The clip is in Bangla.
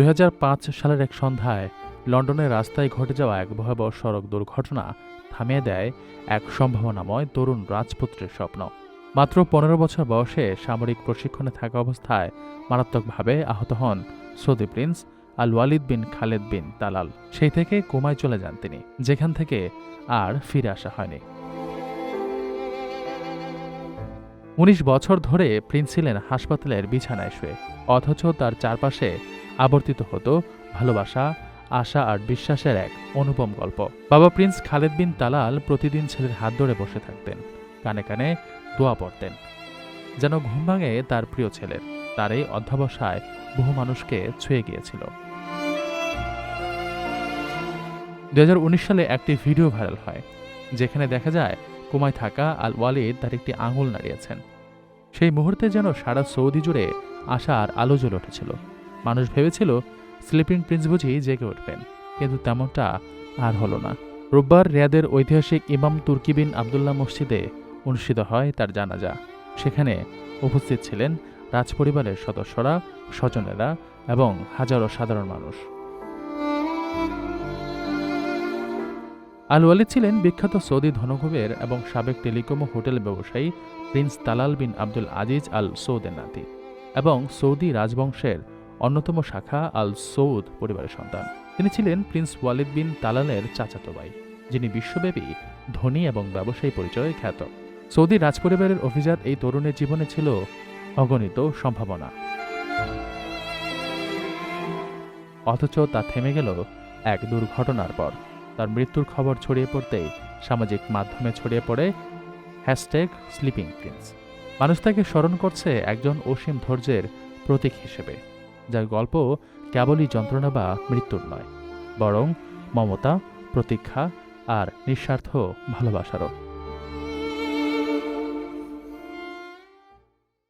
দুই হাজার পাঁচ সালের এক সন্ধ্যায় লন্ডনের রাস্তায় ঘটে যাওয়া এক ভয়াবহ সড়ক দুর্ঘটনা থামিয়ে দেয় এক সম্ভাবনাময় তরুণ রাজপুত্রের স্বপ্ন। মাত্র পনেরো বছর বয়সে সামরিক প্রশিক্ষণে থাকা অবস্থায় মারাত্মকভাবে আহত হন Saudi prince al Waleed bin Khaled bin Talal সেই থেকে কোমায় চলে যান তিনি, যেখান থেকে আর ফিরে আসা হয়নি। উনিশ বছর ধরে প্রিন্স ছিলেন হাসপাতালের বিছানায় শুয়ে, অথচ তার চারপাশে আবর্তিত হতো ভালোবাসা, আশা আর বিশ্বাসের এক অনুপম গল্প। বাবা প্রিন্স খালেদ বিন তালাল প্রতিদিন ছেলের হাত ধরে বসে থাকতেন, কানে কানে দোয়া পড়তেন। যেন ঘুম ভাঙে তার প্রিয় ছেলের তার এই অধ্যাবসায় বহু মানুষকে ছুঁয়ে গিয়েছিল। দু হাজার উনিশ সালে একটি ভিডিও ভাইরাল হয়, যেখানে দেখা যায় কুমায় থাকা আল ওয়ালিদ তার একটি আঙুল নাড়িয়েছেন। সেই মুহূর্তে যেন সারা সৌদি জুড়ে আশার আলো জ্বলে উঠেছিল। মানুষ ভেবেছিল, স্লিপিং প্রিন্স বুঝি জেগে উঠবেন। কিন্তু তেমনটা আর হলো না। রোববার রিয়াদের ঐতিহাসিক ইমাম তুর্কি বিন আবদুল্লাহ মসজিদে অনুষ্ঠিত হয় তার জানাজা। সেখানে উপস্থিত ছিলেন রাজপরিবারের সদস্যরা, স্বজনেরা এবং হাজারো সাধারণ মানুষ। আল ওয়ালিদ ছিলেন বিখ্যাত সৌদি ধনকুবের এবং সাবেক টেলিকম হোটেল ব্যবসায়ী prince Talal bin Abdul Aziz al সৌদের নাতি এবং সৌদি রাজবংশের অন্যতম শাখা আল সৌদ পরিবারের সন্তান। তিনি ছিলেন প্রিন্স ওয়ালিদ বিন তালালের চাচাতো ভাই, যিনি বিশ্বব্যাপী ধনী এবং ব্যবসায়ী পরিচয়ে খ্যাত। সৌদি রাজপরিবারের অভিজাত এই তরুণের জীবনে ছিল অগণিত সম্ভাবনা। অথচ তা থেমে গেল এক দুর্ঘটনার পর। তার মৃত্যুর খবর ছড়িয়ে পড়তেই সামাজিক মাধ্যমে ছড়িয়ে পড়ে হ্যাশট্যাগ স্লিপিং প্রিন্স মানুষ তাকে স্মরণ করছে একজন অসীম ধৈর্যের প্রতীক হিসেবে, যার গল্প কেবলই যন্ত্রণা বা মৃত্যুর নয়, বরং মমতা, প্রতীক্ষা আর নিঃস্বার্থ ভালোবাসারও।